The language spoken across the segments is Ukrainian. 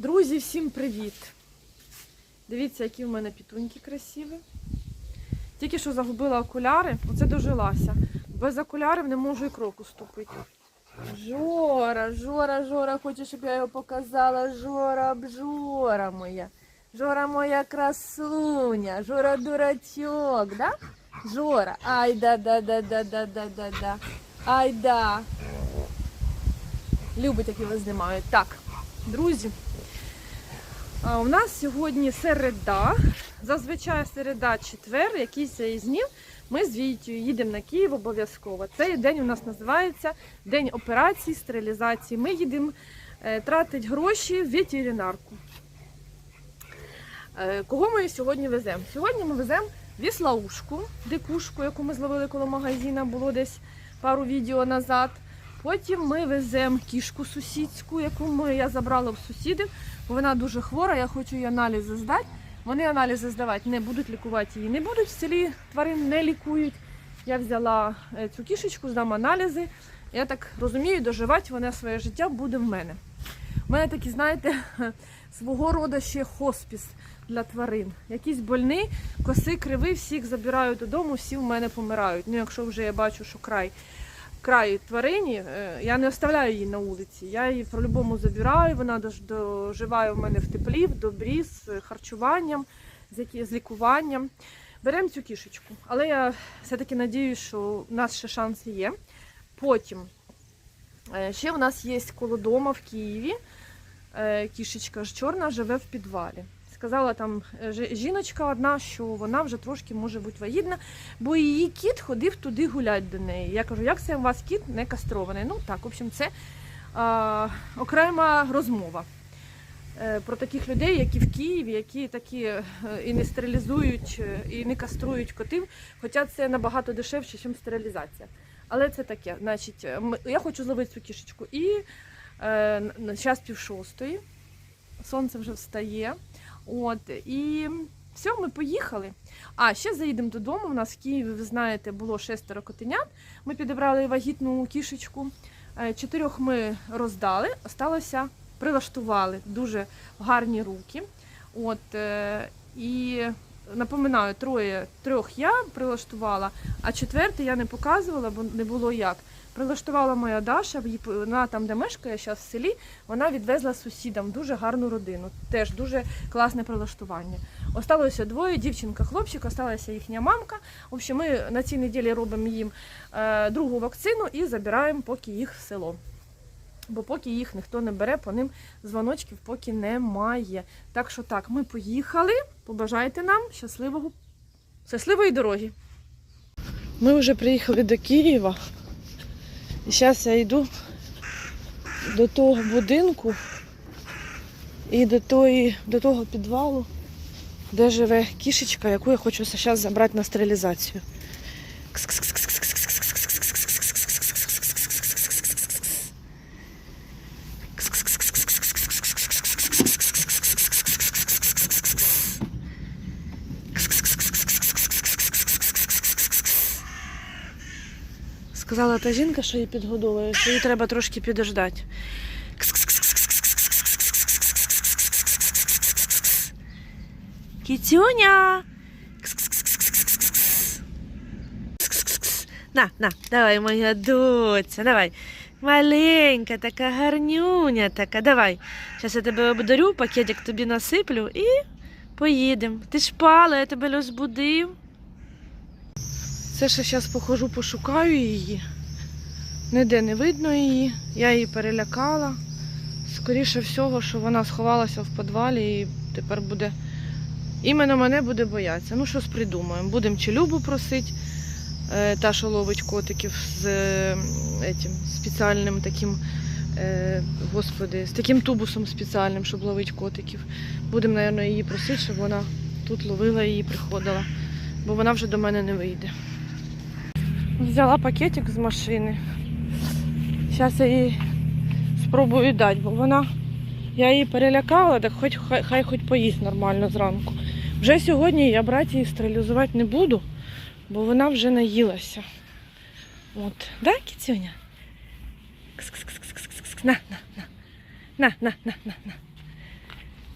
Друзі, всім привіт! Дивіться, які в мене пітуньки красиві. Тільки що загубила окуляри, оце дожилася. Без окулярів не можу і кроку ступити. Жора, жора, жора, хочу, щоб я його показала. Жора, бжора моя. Жора моя красуня, жора дурачок, да? Жора, ай да-да-да-да-да-да-да-да. Ай да. Любить, як його знімають. Так, друзі. У нас сьогодні середа. Зазвичай середа, четвер, якийсь із днів. Ми з Вітю їдемо на Київ обов'язково. Цей день у нас називається День операції, стерилізації. Ми їдемо е, тратити гроші в ветеринарку. Е, кого ми сьогодні веземо? Сьогодні ми веземо віслаушку, дикушку, яку ми зловили коло магазина, було десь пару відео назад. Потім ми веземо кішку сусідську, яку ми, я забрала в сусідів, бо вона дуже хвора, я хочу її аналізи здати. Вони аналізи здавати не будуть, лікувати її не будуть. В селі тварин не лікують. Я взяла е, цю кішечку, здам аналізи. Я так розумію, доживати вона своє життя буде в мене. У мене такі, знаєте, свого роду ще хоспіс для тварин. Якісь больні, коси криви, всіх забираю додому, всі в мене помирають. Ну, якщо вже я бачу, що край край тварині, е, я не оставляю її на вулиці. Я її по-любому забираю, вона доживає в мене в теплі, в добрі, з харчуванням, з, лікуванням. Беремо цю кішечку. Але я все-таки надіюсь, що у нас ще шанси є. Потім е, ще в нас є коло дома в Києві. е, Кішечка ж чорна живе в підвалі. Сказала там е, жіночка одна, що вона вже трошки може бути вагітна, бо її кіт ходив туди гулять до неї. Я кажу, як це у вас кіт не кастрований? Ну так, в общем, це а, окрема розмова. Е, Про таких людей, які в Києві, які такі е, і не стерилізують, е, і не каструють котів, хоча це набагато дешевше, ніж стерилізація. Але це таке. Значить, е, я хочу зловити цю кішечку. І е, зараз пів шостої, сонце вже встає. От, і все, ми поїхали. А ще заїдемо додому. У нас в Києві, ви знаєте, було шестеро котенят. Ми підібрали вагітну кішечку. Е, Чотирьох ми роздали, осталося прилаштували дуже гарні руки. От, е, і напоминаю, троє, трьох я прилаштувала, а четвертий я не показувала, бо не було як. Прилаштувала моя Даша, вона там, де мешкає, зараз в селі, вона відвезла сусідам дуже гарну родину. Теж дуже класне прилаштування. Осталося двоє, дівчинка, хлопчик, осталася їхня мамка. В общем, ми на цій неділі робимо їм е, другу вакцину і забираємо поки їх в село. Бо поки їх ніхто не бере, по ним дзвоночків поки немає. Так що так, ми поїхали. Побажайте нам щасливого, щасливої дороги. Ми вже приїхали до Києва. І зараз я йду до того будинку і до, тої, до того підвалу, де живе кішечка, яку я хочу зараз забрати на стерилізацію. Сказала та жінка, що її підгодовує, що їй треба трошки підождати. Кітюня! На, на, давай, моя доця, давай. Маленька, така гарнюня така. Давай. Зараз я тебе обдарю, пакетик тобі насиплю і поїдемо. Ти спала, я тебе розбудив. Це ще зараз похожу, пошукаю її. Ніде не видно її. Я її перелякала. Скоріше всього, що вона сховалася в підвалі і тепер буде. Іменно мене буде боятися. Ну, щось придумаємо. Будемо чи Любу просити, е, та, що ловить котиків з е, етім, спеціальним таким, е, господи, з таким тубусом спеціальним, щоб ловити котиків. Будемо, мабуть, її просити, щоб вона тут ловила і приходила, бо вона вже до мене не вийде. Взяла пакетик з машини. Зараз я їй спробую дати, бо вона. Я її перелякала, так хоч хай, хай хоч поїсть нормально зранку. Вже сьогодні я брати її стерилізувати не буду, бо вона вже наїлася. От, да, кіцюня? Кс-кс-кс-кс-кс-кс. На, на, на. На, на, на, на, на.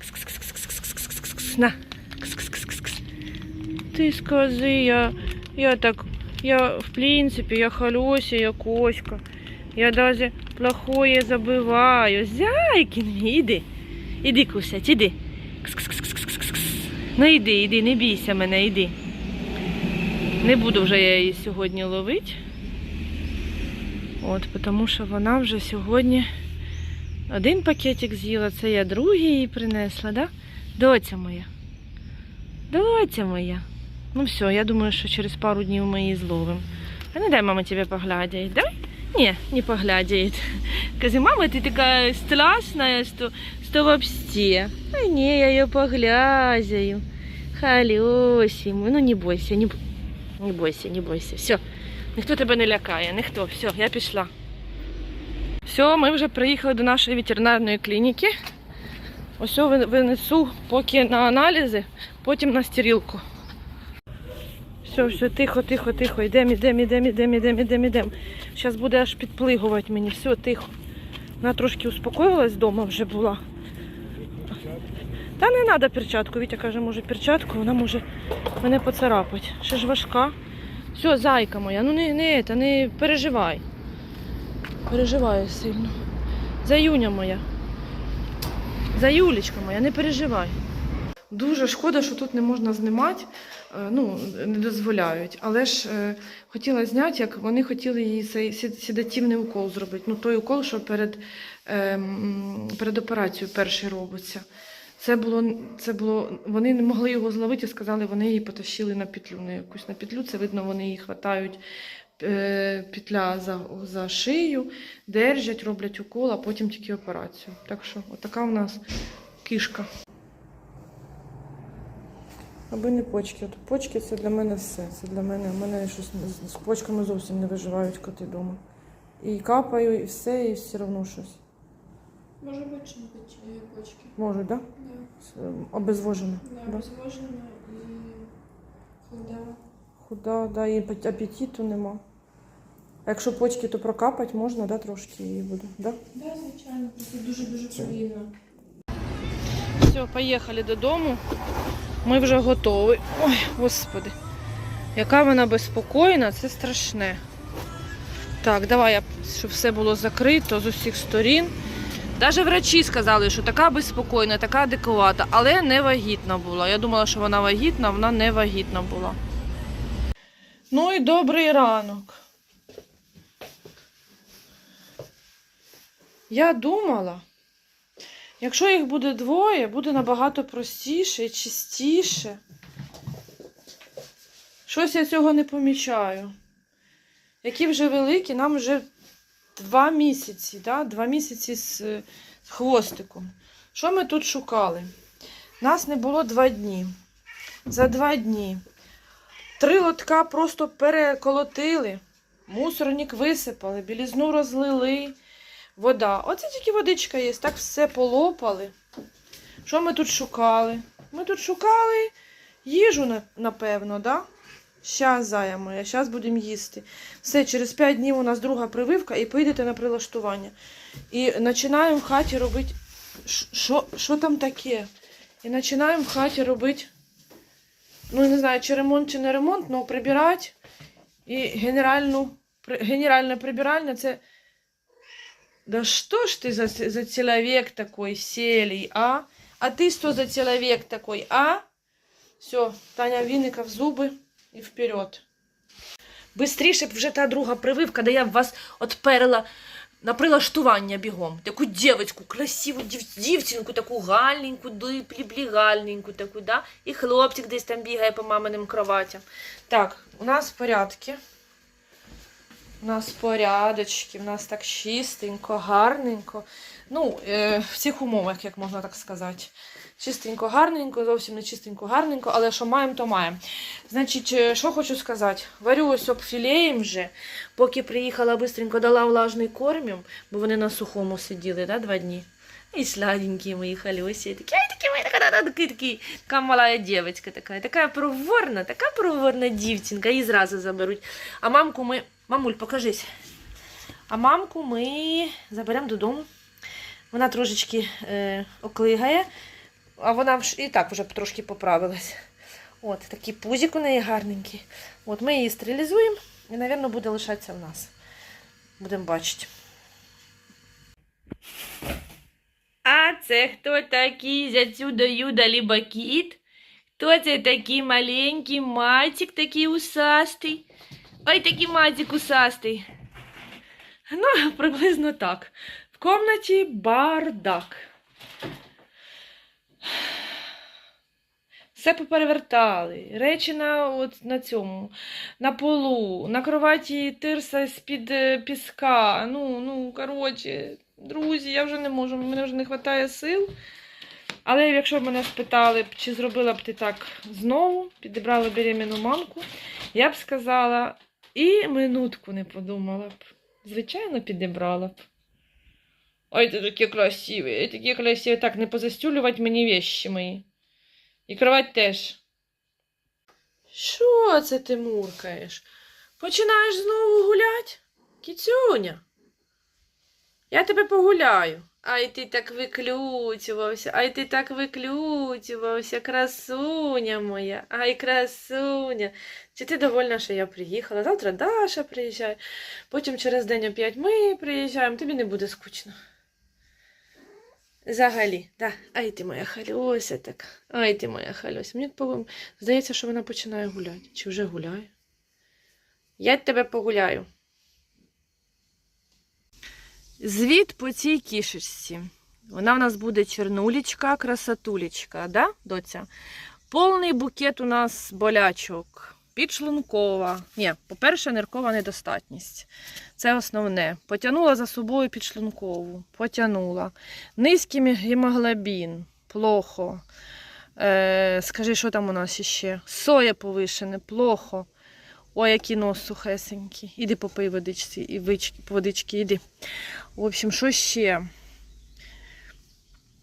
Кс-кс-кс, на. Кс-кс-кс-кс. Ти скажи, я, я так, я в принципе, я холёся, я коська. Я даже плохое забываю. Зайкин мій, іди. Іди кусять, іди. Ну іди, іди, не бійся мене, іди. Не буду вже я її сьогодні ловити. От, тому що вона вже сьогодні один пакетик з'їла, це я другий їй принесла, да? Доця моя. Доця моя. Ну все, я думаю, що через пару днів ми її зловимо. А не дай мама тебе поглядяет, давай? Не, не поглядяет. Скажи, мама, ты такая страшная, что, что вообще. А не, я ее поглядяю. Халюсиму. Ну не бойся, не, не бойся, не бойся. Все, ніхто тебе не лякає, ніхто. Все, я пішла. Все, ми вже приїхали до нашої ветеринарної клініки. Ось винесу поки на аналізи, потім на стерілку. Все, все, тихо, тихо, тихо. Йдемо, йдемо, йдемо, йдемо, йдемо, йдемо, йдемо. Зараз буде аж підплигувати мені. Все, тихо. Вона трошки успокоїлась вдома вже була. Та не треба перчатку. Вітя каже, може перчатку, вона може мене поцарапати. Ще ж важка. Все, зайка моя, ну не, не, це, не переживай. Переживаю сильно. Заюня моя. Заюлечка моя, не переживай. Дуже шкода, що тут не можна знімати, ну, не дозволяють. Але ж е, хотіла зняти, як вони хотіли їй цей седативний укол зробити. Ну, той укол, що перед, ем, перед операцією перший робиться. Це було, це було, вони не могли його зловити, сказали, вони її потащили на петлю, на якусь на петлю. Це видно, вони її хватають е, петля за, за шию, держать, роблять укол, а потім тільки операцію. Так що, отака у нас кішка. Аби не почки. От почки це для мене все. Це для мене. У мене щось з- почками зовсім не виживають коти вдома. І капаю, і все, і все одно щось. Може бути, бути е, почки. Можуть, так? Да. Да? Обезвожено. Да, Да? обезвожена і худа. Худа, да, і апет- апетиту нема. А якщо почки, то прокапати можна, да, трошки і буде. Да? Да, звичайно, просто дуже-дуже повільно. Все, поїхали додому. Ми вже готові. Ой, господи. Яка вона безпокійна, це страшне. Так, давай, я, щоб все було закрито з усіх сторін. Навіть врачі сказали, що така безпокійна, така адекватна, але не вагітна була. Я думала, що вона вагітна, вона не вагітна була. Ну і добрий ранок. Я думала, Якщо їх буде двоє, буде набагато простіше і чистіше. Щось я цього не помічаю. Які вже великі, нам вже два місяці, да? два місяці з, хвостиком. Що ми тут шукали? Нас не було два дні. За два дні. Три лотка просто переколотили, мусорник висипали, білізну розлили. Вода. Оце тільки водичка є. Так все полопали. Що ми тут шукали? Ми тут шукали їжу, на- напевно, да? Щас, зая моя, щас будемо їсти. Все, через 5 днів у нас друга прививка і поїдете на прилаштування. І починаємо в хаті робити. Що, що там таке? І починаємо в хаті робити. Ну, не знаю, чи ремонт, чи не ремонт, але прибирати. І генеральну, генеральне прибиральня це да что ж ты за, за человек такой, Селий, а? А ты что за человек такой, а? Все, Таня віника в зуби і вперед. Бистріше б вже та друга прививка, де я вас отперла на прилаштування бігом. Таку дівчинку, красиву дів, дівчинку, таку гальненьку, гальненьку таку, да? І хлопчик десь там бігає по маминим кроватям. Так, у нас порядки. У нас порядочки, у нас так чистенько, гарненько. Ну, е, в цих умовах, як можна так сказати. Чистенько, гарненько, зовсім не чистенько, гарненько, але що маємо, то маємо. Значить, е, що хочу сказати. Варю ось об філеєм вже, поки приїхала бистренько дала влажний кормів, бо вони на сухому сиділи, да, два дні. І сладенькі мої халюсі, такі, ай, такі мої, така, така, така, така, така мала дівчинка така, така проворна, така проворна дівчинка, її зразу заберуть. А мамку ми, мамуль, покажись. А мамку ми заберемо додому. Вона трошечки е, оклигає. А вона і так вже трошки поправилась. От, такий пузик у неї гарненький. От ми її стерилізуємо і, мабуть, буде лишатися в нас. Будемо бачити. А це хто такий зятюда Юда либо кіт? Хто це такий маленький мальчик, такий усастий? Ой, такий мальчик усастий. Ну, приблизно так. В комнаті бардак. Все поперевертали. Речі на, от, на цьому, на полу, на кроваті тирса з-під е, піска. Ну, ну, коротше, друзі, я вже не можу, мене вже не вистачає сил. Але якщо б мене спитали, чи зробила б ти так знову, підібрала беременну мамку, я б сказала, і минутку не подумала б. Звичайно, підібрала б. Ой, ти такі красиві, такі красиві. Так, не позастюлювати мені вещі мої. І кровать теж. Що це ти муркаєш? Починаєш знову гулять? Кіцюня. Я тебе погуляю. Ай ти так виключувався, ай ти так виключувався, красуня моя, ай красуня. Чи ти довольна, що я приїхала? Завтра Даша приїжджає, потім через день опять ми приїжджаємо, тобі не буде скучно. Взагалі, да. Ай ти моя халюся так. Ай ти моя халюся. Мені здається, що вона починає гуляти. Чи вже гуляє? Я тебе погуляю. Звіт по цій кішечці. Вона в нас буде чернулічка, красотулечка, да, доця? Повний букет у нас болячок. Підшлункова. Ні, по-перше, ниркова недостатність. Це основне. Потягнула за собою підшлункову. Потягнула. Низький гемоглобін. Плохо. Е, скажи, що там у нас іще? Соя повишене, плохо. Ой, який нос сухесенький. Іди попий водичці, і вички, водички, іди. В общем, що ще?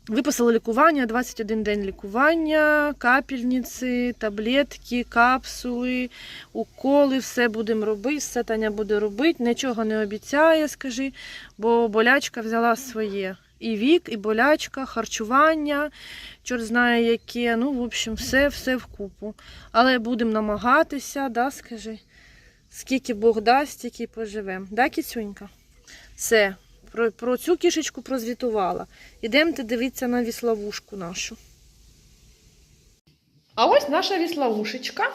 Виписали лікування, 21 день лікування, капельниці, таблетки, капсули, уколи, все будемо робити, все Таня буде робити, нічого не обіцяє, скажи, бо болячка взяла своє. І вік, і болячка, харчування, чорт знає яке. Ну, в общем, все, все вкупу. Але будемо намагатися, да, скажи, скільки Бог дасть, стільки й поживемо. Да, кіцюнька? Все. Про, про цю кішечку прозвітувала. Ідемте дивитися на віславушку нашу. А ось наша віславушечка.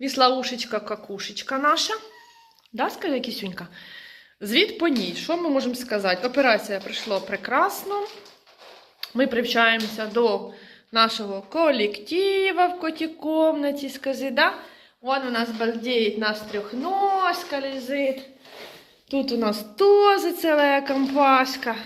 Віслаушечка какушечка наша. Да, скажи, кісюнька? Звіт по ній. Що ми можемо сказати? Операція пройшла прекрасно. Ми привчаємося до нашого колектива в коті комнаті, скажи, да? Вон у нас балдеет нас трьохноска лежить. Тут у нас тоже целая компашка.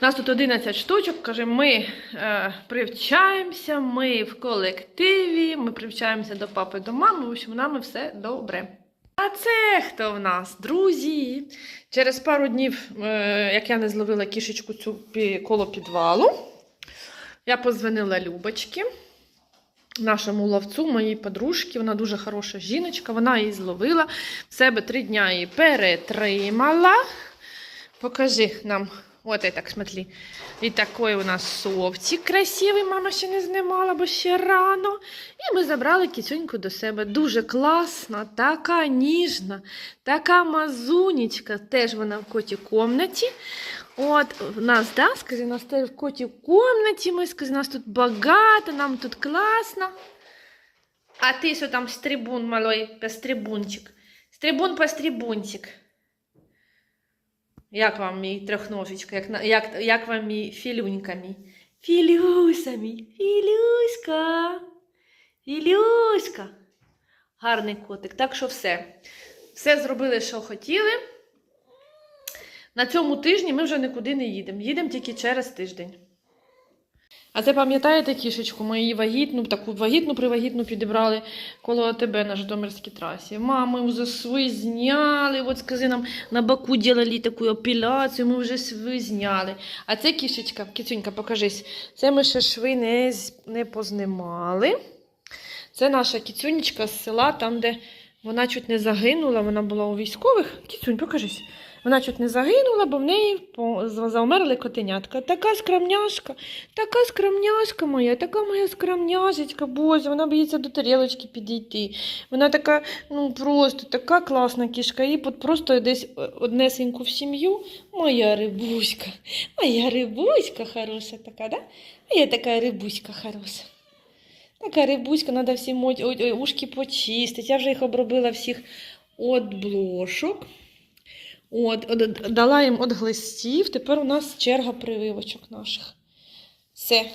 Нас тут 11 штучок, каже, ми е, привчаємося, ми в колективі, ми привчаємося до папи, до мами, в общем, нами все добре. А це хто в нас? Друзі. Через пару днів, е, як я не зловила кішечку цю коло підвалу, я позвонила Любочки, нашому ловцу, моїй подружці. Вона дуже хороша жіночка, вона її зловила. В себе три дня її перетримала. Покажи нам. От я так смотри. І такий у нас совчик красивий, мама ще не знімала, бо ще рано. І ми забрали кіцюньку до себе. Дуже класна, така ніжна, така мазунечка. Теж вона в коті комнаті. От нас, да, скажи, нас теж в коті комнаті. Ми скажи, нас тут багато, нам тут класно. А ти що там стрибун малой, пострибунчик? Стрибун пострибунчик. Як вам мій трьохножечка? Як, як, як вам мій філюнька мій? Філюся мій, Філюська. Філюська. Гарний котик. Так що все. Все зробили, що хотіли. На цьому тижні ми вже нікуди не їдемо. Їдемо тільки через тиждень. А це пам'ятаєте кішечку, ми її вагітну, таку вагітну привагітну підібрали коло АТБ на Житомирській трасі. Мами вже свої зняли, от скажи нам, на боку ділили таку апеляцію, ми вже свої зняли. А це кішечка, кицюнька, покажись, це ми ще шви не, не познимали. Це наша кіцюнечка з села, там, де вона чуть не загинула, вона була у військових. Кіцюнь, покажись. Вона чуть не загинула, бо в неї заумерли котенятка. Така скромняшка, така скромняшка моя, така моя скромняшечка, боже, вона боїться до тарілочки підійти. Вона така, ну просто така класна кішка. І просто десь однесеньку в сім'ю. Моя рибуська, моя рибуська хороша така, да? Моя така рибуська хороша. Така рибуська, треба всі ушки почистити. Я вже їх обробила всіх від блошок. От, дала їм от глистів. Тепер у нас черга прививочок наших. Все.